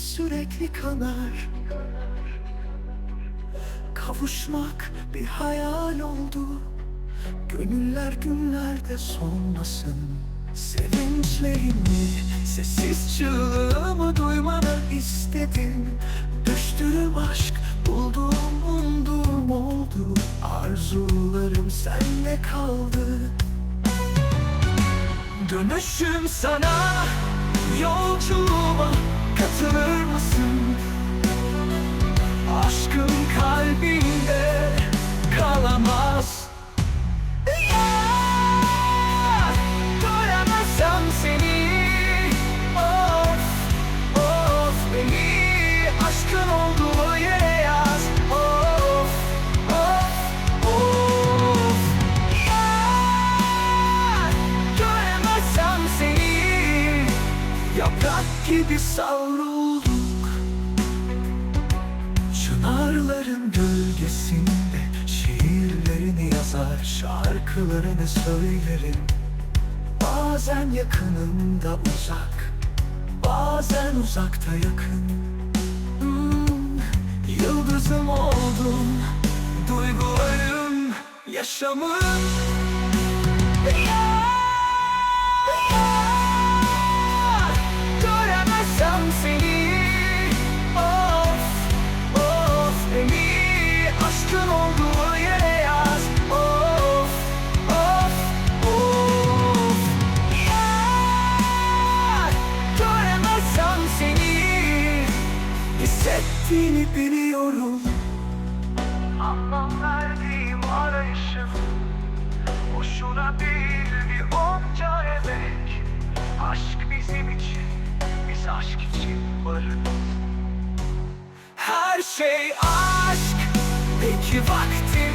sürekli kanar. Kavuşmak bir hayal oldu. Gönüller günlerde solmasın Sevinçlerimi, sessiz çığlığımı duymanı istedim. Düştüğüm aşk, bulduğum umduğum oldu. Arzularım sende kaldı. Dönüşüm sana, yolculuğuma gibi savrulduk. Çınarların gölgesinde Şiirlerini yazar Şarkılarını söylerim. Bazen yakınımda uzak Bazen uzakta yakın. Hmm, Yıldızım oldum Duygularım Yaşamım Hissettiğini biliyorum. Anlam verdiğim arayışım Boşuna değildi onca emek. Aşk bizim için, biz aşk için varız. Her şey aşk, peki vaktimiz